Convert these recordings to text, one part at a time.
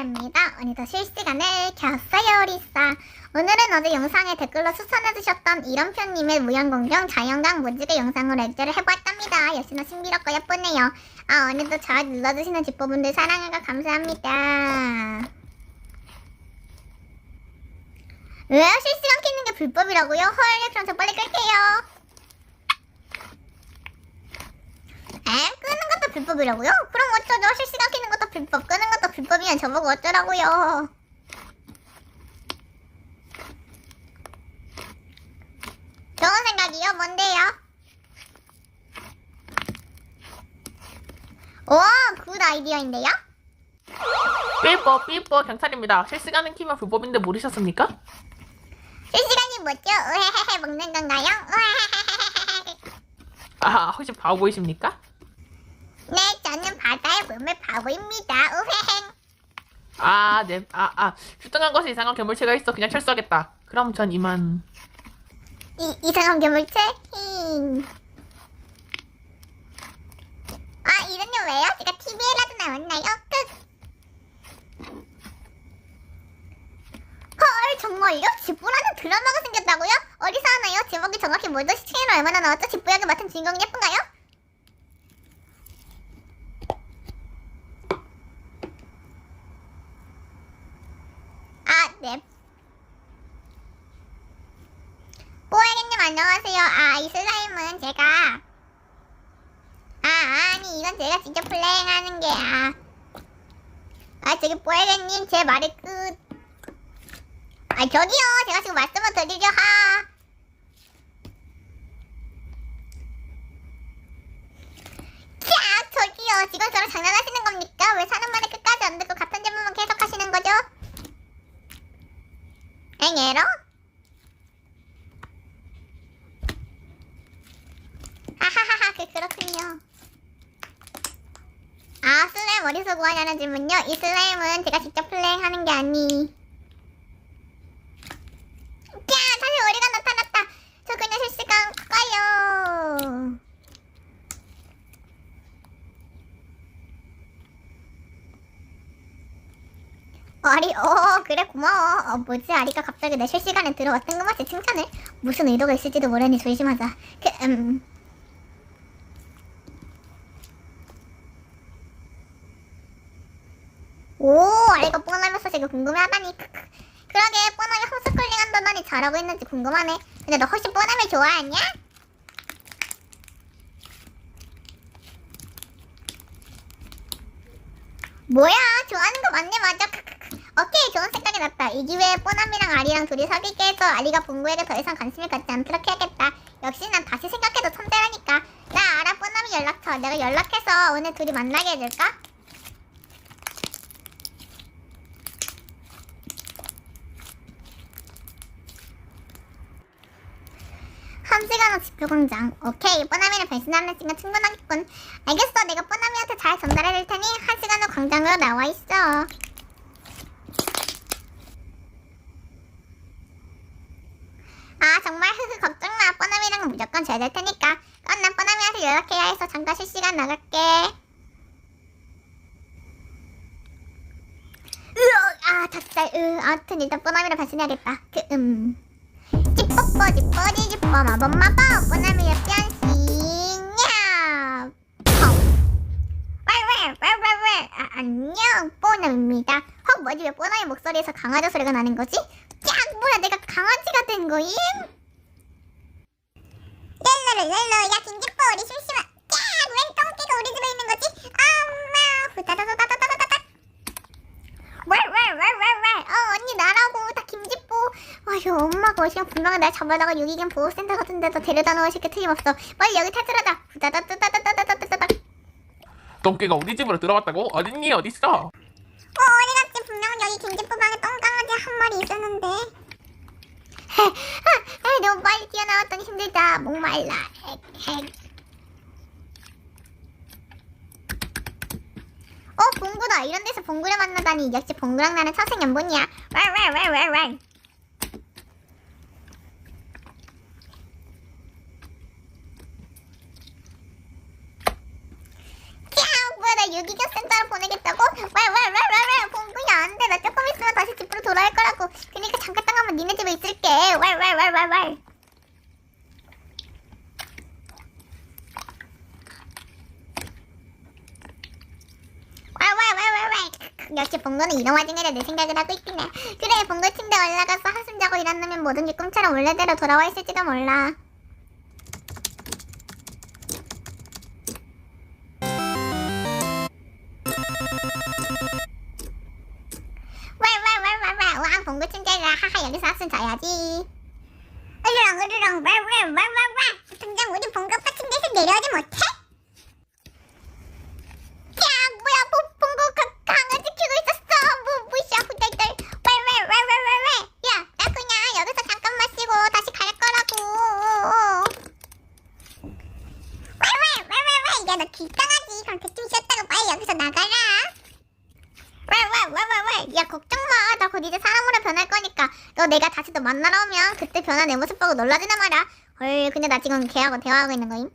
리사입니다. 오늘도 실시간을 켰어요, 리사. 오늘은 어제 영상에 댓글로 추천해주셨던 이런표님의 무연공룡 자연강 무지개 영상으로 액자를 해보았답니다. 역시나 신비롭고 예쁘네요. 아, 오늘도 잘 눌러주시는 집보분들 사랑해가 감사합니다. 왜요? 실시간 키는 게 불법이라고요? 헐, 그럼 저 빨리 끌게요. 에? 불법이라고요? 그럼 어쩌죠? 실시간 키는 것도 불법, 끄는 것도 불법이면 저보고 어쩌라고요? 좋은 생각이요? 뭔데요? 오, 굿 아이디어인데요? 삐뽀 삐뽀 경찰입니다. 실시간은 키면 불법인데 모르셨습니까? 실시간이 뭐죠? 으헤헤헤 먹는 건가요? 으헤헤헤헤 아 혹시 바보 보이십니까? 몸의 바보입니다. 으헤행. 아, 네, 아, 아, 출동한 것에 이상한 괴물체가 있어. 그냥 철수하겠다. 그럼 전 이만. 이, 이상한 괴물체? 힝. 아, 이런요 왜요? 제가 TV에라도 나왔나요? 끝. 헐, 정말요? 집부라는 드라마가 생겼다고요? 어디서 하나요? 제목이 정확히 뭐죠? 시청률 얼마나 나왔죠? 집부 역을 맡은 주인공이 예쁜가요? 아, 네. 뽀에기님 안녕하세요. 아, 이 슬라임은 제가 아, 아니 이건 제가 직접 플레이하는 게 아. 아, 저기 뽀에기님 제 말을 끝. 아, 저기요. 제가 지금 말씀을 드리려 하. 캬, 저기요. 지금 저랑 장난하시는 겁니까? 왜 사는 말을 끝까지 안 듣고 질문만 계속 하시는 거죠? 엥에로? 하하하하 그 그렇군요. 아 슬라임 어디서 구하냐는 질문요. 이 슬라임은 제가 직접 플레이하는 게 아니. 야 다시 오리가 나타났다. 저 그냥 실시간 가요. 아리, 어, 그래, 고마워. 어, 뭐지, 아리가 갑자기 내 실시간에 들어와 뜬금없이 칭찬을? 무슨 의도가 있을지도 모르니 조심하자. 그, 음. 오, 아리가 뻔하면서 지금 궁금해하다니. 크크. 그러게, 뻔하게 홈스쿨링 한다더니 잘하고 있는지 궁금하네. 근데 너 혹시 뻔함을 좋아하냐? 뭐야, 좋아하는 거 맞네, 맞아. 크크크. 오케이, 좋은 생각이 났다. 이 기회에 뽀남이랑 아리랑 둘이 사귀게 해서 아리가 봉구에게 더 이상 관심을 갖지 않도록 해야겠다. 역시 난 다시 생각해도 천재라니까. 나 알아, 뽀남이 연락처. 내가 연락해서 오늘 둘이 만나게 해줄까? 한 시간 후 지표광장. 오케이, 뽀나미를 배신하는 시간 충분하겠군. 알겠어, 내가 뽀나미한테 잘 전달해 줄 테니 한 시간 후 광장으로 나와 있어. 아, 정말 흐흐 걱정 마. 뽀나미랑은 무조건 잘 될 테니까. 그럼 난 뽀나미한테 연락해야 해서 잠깐 실시간 나갈게. 으어, 아, 닭살. 으, 아무튼 일단 뽀나미를 배신해야겠다. 그, 음. 찌뽀뽀 찌뽀지 찌뽀 마법 마법 뽀나미의 변신 아, 안녕 뽀나미입니다 헉 뭐지 왜 뽀나미 목소리에서 강아지 소리가 나는 거지? 야 뭐야 내가 강아지가 된 거임? 랄라랄랄라 야 김기뽀 우리 심심한 야웬 똥개가 우리 집에 있는 거지? 엄마 후다다다다다다다다 왈왈왈왈왈 어 언니 나라고 다 김지뽀 아휴 엄마가 어시간 분명히 날 잡아다가 유기견 보호센터 같은 데서 데려다 놓으실 게 틀림없어 빨리 여기 탈출하자 후다다다다다다다다다다 똥개가 우리 집으로 들어왔다고? 어딨니? 어딨어? 어 어디 갔지 분명 여기 김지뽀 방에 똥강아지 한 마리 있었는데 아, 너무 빨리 뛰어나왔더니 힘들다. 목말라. 핵핵. 어 봉구다. 이런 데서 봉구를 만나다니. 역시 봉구랑 나는 천생연분이야. 왈왈왈왈왈. 유기견 센터로 보내겠다고? 왈왈왈왈왈 봉구야 안 돼. 나 조금 있으면 다시 집으로 돌아올 거라고. 그러니까 잠깐 잠깐만 니네 집에 있을게. 왈왈왈왈왈. 역시 봉고는 이런 와중에도 내 생각을 하고 있긴 해. 그래, 봉고 침대 올라가서 한숨 자고 일어나면 뭐든지 꿈처럼 원래대로 돌아와 있을지도 몰라. 왈왈왈왈왈 와 봉고 침대라 하하 여기서 한숨 자야지 으르렁 으르렁 왈왈왈왈왈 당장 우리 봉고 오빠 침대에서 내려오지 못해? 뭐야 걱정 마. 나곧 이제 사람으로 변할 거니까. 너 내가 다시 또 만나러 오면 그때 변한 내 모습 보고 놀라지나 말이야. 헐 근데 나 지금 걔하고 대화하고 있는 거임.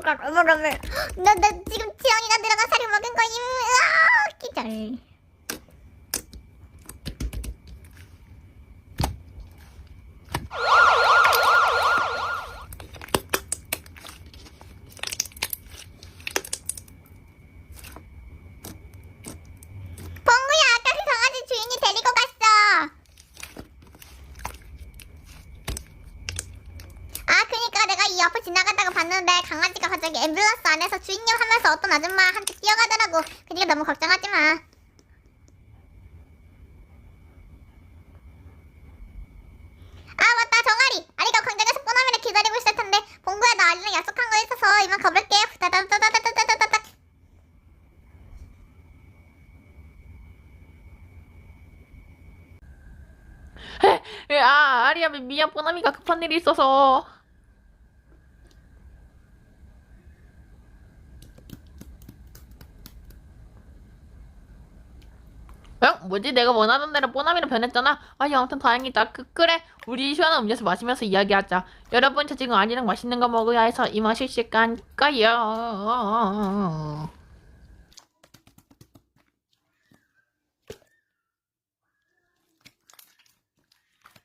어머가메 어머가메 나나 지금 지영이가 들어가 사료 먹은 거임. 아, 기절. 옆을 지나가다가 봤는데 강아지가 갑자기 앰뷸런스 안에서 주인님 하면서 어떤 아줌마한테 뛰어가더라고. 그니까 너무 걱정하지 마. 아 맞다. 정아리. 아리가 광장에서 뽀나미를 기다리고 있을 텐데. 봉구야 나 아리랑 약속한 거 있어서 이만 가볼게 다다다다다다다다. 아 아리야 미안. 뽀나미가 급한 일이 있어서 응? 뭐지? 내가 원하던 대로 뽀나미로 변했잖아. 아, 야, 아무튼 다행이다. 그, 그래. 우리 시원한 음료수 마시면서 이야기하자. 여러분, 저 지금 아리랑 맛있는 거 먹어야 해서 이 마실 시간까요.